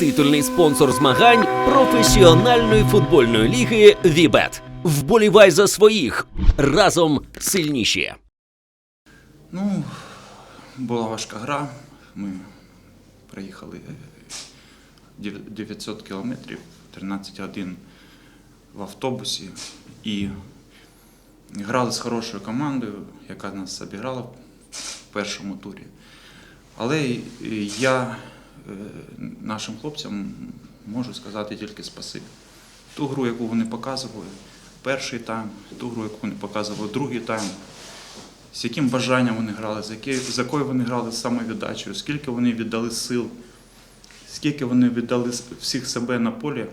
Титульний спонсор змагань професіональної футбольної ліги Вібет. Вболівай за своїх разом сильніші. Ну, була важка гра. Ми проїхали дев- 900 кілометрів, 13 годин в автобусі і грали з хорошою командою, яка нас обіграла в першому турі. Але і я е, нашим хлопцям можу сказати тільки спасибі. Ту гру, яку вони показували, перший тайм, ту гру, яку вони показували, другий тайм, з яким бажанням вони грали, з якою, вони грали самовіддачею, скільки вони віддали сил, скільки вони віддали всіх себе на полі,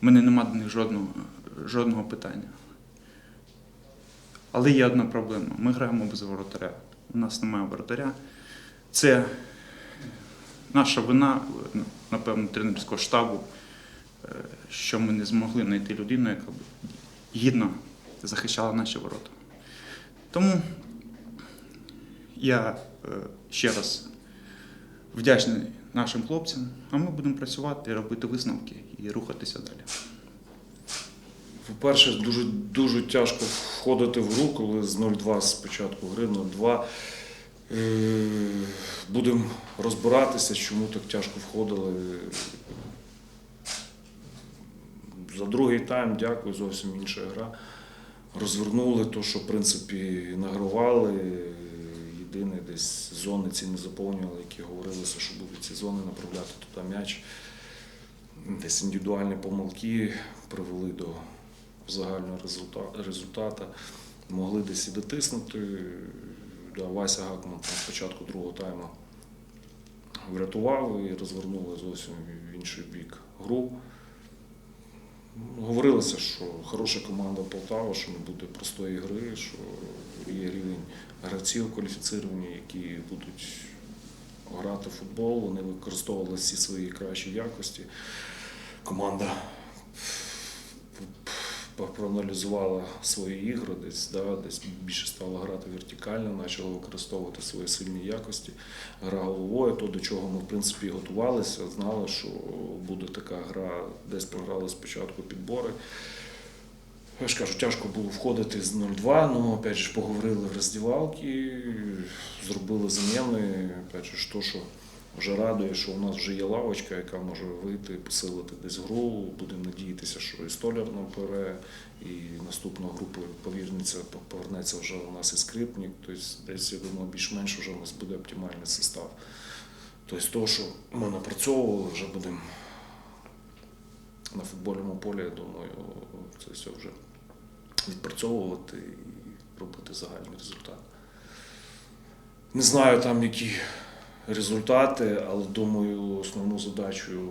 в мене немає до них жодного, жодного питання. Але є одна проблема. Ми граємо без воротаря. У нас немає воротаря. Це наша вина, напевно, тренерського штабу, е, що ми не змогли знайти людину, яка б гідно захищала наші ворота. Тому я е, ще раз вдячний нашим хлопцям, а ми будемо працювати, робити висновки і рухатися далі. По-перше, дуже, дуже тяжко входити в гру, коли з 0-2 з гри 0-2. Е, Будемо розбиратися, чому так тяжко входили. За другий тайм, дякую, зовсім інша гра. Розвернули то, що в принципі награвали. Єдине десь зони ці не заповнювали, які говорилося, що будуть ці зони направляти туди м'яч. Десь індивідуальні помилки привели до загального результату. Могли десь і дотиснути. Да, Вася Гакман там спочатку другого тайму врятував і розвернули зовсім в інший бік гру. Говорилося, що хороша команда Полтава, що не буде простої гри, що є рівень гравців кваліфіцировані, які будуть грати в футбол. Вони використовували всі свої кращі якості. Команда проаналізувала свої ігри, десь, да, десь більше стала грати вертикально, почала використовувати свої сильні якості, гра головою, то до чого ми в принципі готувалися, знали, що буде така гра, десь програли спочатку підбори. Я ж кажу, тяжко було входити з 0-2, ну опять же поговорили в роздівалки, зробили заміни. Опять же, то, що вже радує, що у нас вже є лавочка, яка може вийти, посилити десь гру. Будемо надіятися, що і столяр напере, і наступна група повірниця повернеться вже у нас і скрипник. Тобто десь, я думаю, більш-менш вже у нас буде оптимальний состав. Тобто, то, що ми напрацьовували, вже будемо на футбольному полі, я думаю, це все вже відпрацьовувати і робити загальний результат. Не знаю там, які результати, але думаю, основну задачу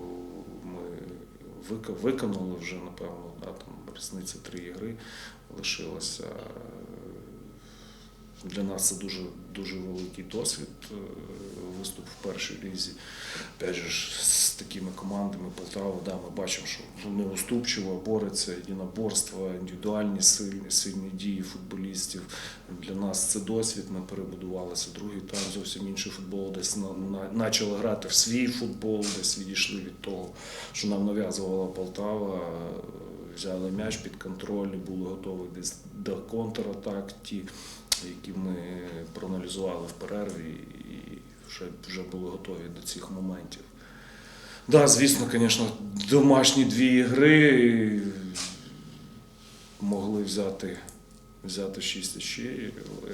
ми виконали вже, напевно, да, там різниця три ігри лишилася. Для нас це дуже, дуже великий досвід, е, виступ в першій лізі. Опять же, з такими командами Полтава, да, ми бачимо, що неуступчиво бореться єдиноборство, індивідуальні сильні, сильні дії футболістів. Для нас це досвід. Ми перебудувалися. Другий тайм зовсім інший футбол, десь почали грати в свій футбол, десь відійшли від того, що нам нав'язувала Полтава. Взяли м'яч під контроль, були готові десь до контратак, ті, які ми проаналізували в перерві, вже, вже були готові до цих моментів. Да, звісно, звісно, домашні дві ігри могли взяти, взяти шість очей, але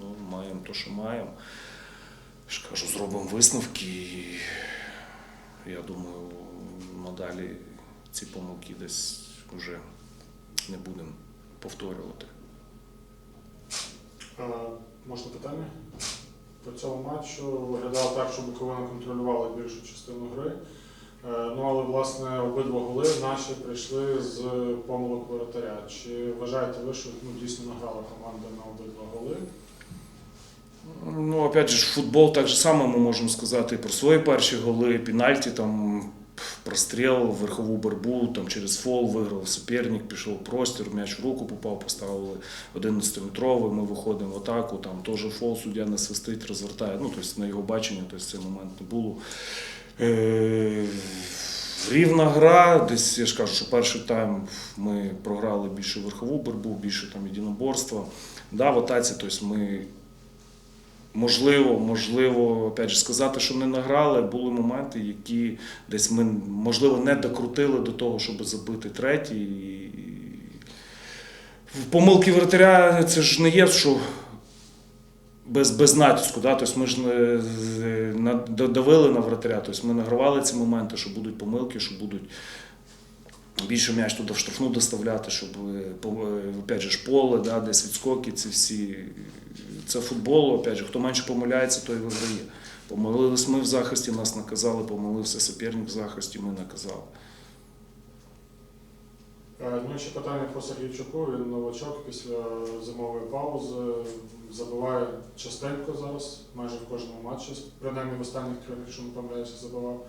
ну, маємо те, що маємо. Ж кажу, зробимо висновки і я думаю, надалі ці помилки десь вже не будемо повторювати. Можна питання? По цьому матчу виглядало так, що Буковина контролювала більшу частину гри. Е, Ну але власне обидва голи наші прийшли з помилок воротаря. Чи вважаєте ви, що ну, дійсно награла команда на обидва голи? Ну, опять же, футбол так же само ми можемо сказати і про свої перші голи, пенальті там простріл верхову борьбу, там через фол виграв суперник, пішов простір, м'яч в руку попав, поставили 11-метровий, ми виходимо в атаку, там теж фол, суддя не свистить, розвертає. Ну, тобто на його бачення, тобто цей момент не було. Е, Рівна гра, десь я ж кажу, що перший тайм ми програли більше верхову боротьбу, більше там єдиноборства. Да, в атаці, тобто ми можливо, можливо, опять же, сказати, що не награли, були моменти, які десь ми, можливо, не докрутили до того, щоб забити третій. Помилки вратаря це ж не є, що без, без натиску. Да? Тобто ми ж не, на- на вратаря, тобто ми награвали ці моменти, що будуть помилки, що будуть більше м'яч туди в штрафну доставляти, щоб е, е, опять же, поле, да, десь відскоки, ці всі. Це футбол, опять же, хто менше помиляється, той виграє. Помилились ми в захисті, нас наказали, помилився суперник в захисті, ми наказали. Е, Ну ще питання по Сергійчуку. Він новачок після зимової паузи забиває частенько зараз, майже в кожному матчі. Принаймні в останніх трьох, якщо не помиляюся, забивав.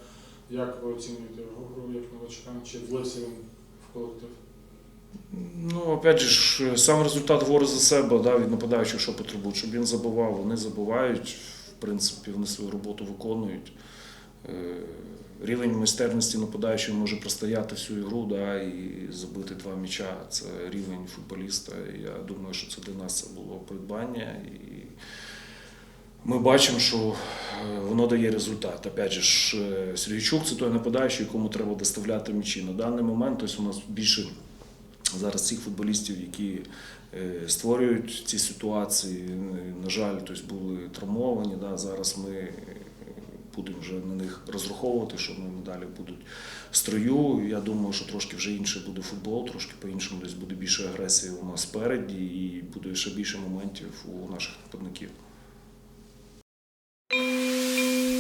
Як ви оцінюєте гру як новачка? Чи влився він в колектив? Ну, опять же, сам результат говорить за себе, да, від нападаючих, що потребують, щоб він забивав, вони забивають, в принципі, вони свою роботу виконують. Е, Рівень майстерності нападаючого може простояти всю ігру да, і забити два м'яча. Це рівень футболіста. Я думаю, що це для нас це було придбання. І ми бачимо, що е, воно дає результат. Опять же, е, Сергійчук це той нападаючий, якому треба доставляти м'ячі. На даний момент тобто, у нас більше зараз цих футболістів, які е, створюють ці ситуації, на жаль, тобто були травмовані. Да, зараз ми будемо вже на них розраховувати, що вони далі будуть в строю. Я думаю, що трошки вже інше буде футбол, трошки по-іншому десь буде більше агресії у нас спереді і буде ще більше моментів у наших нападників.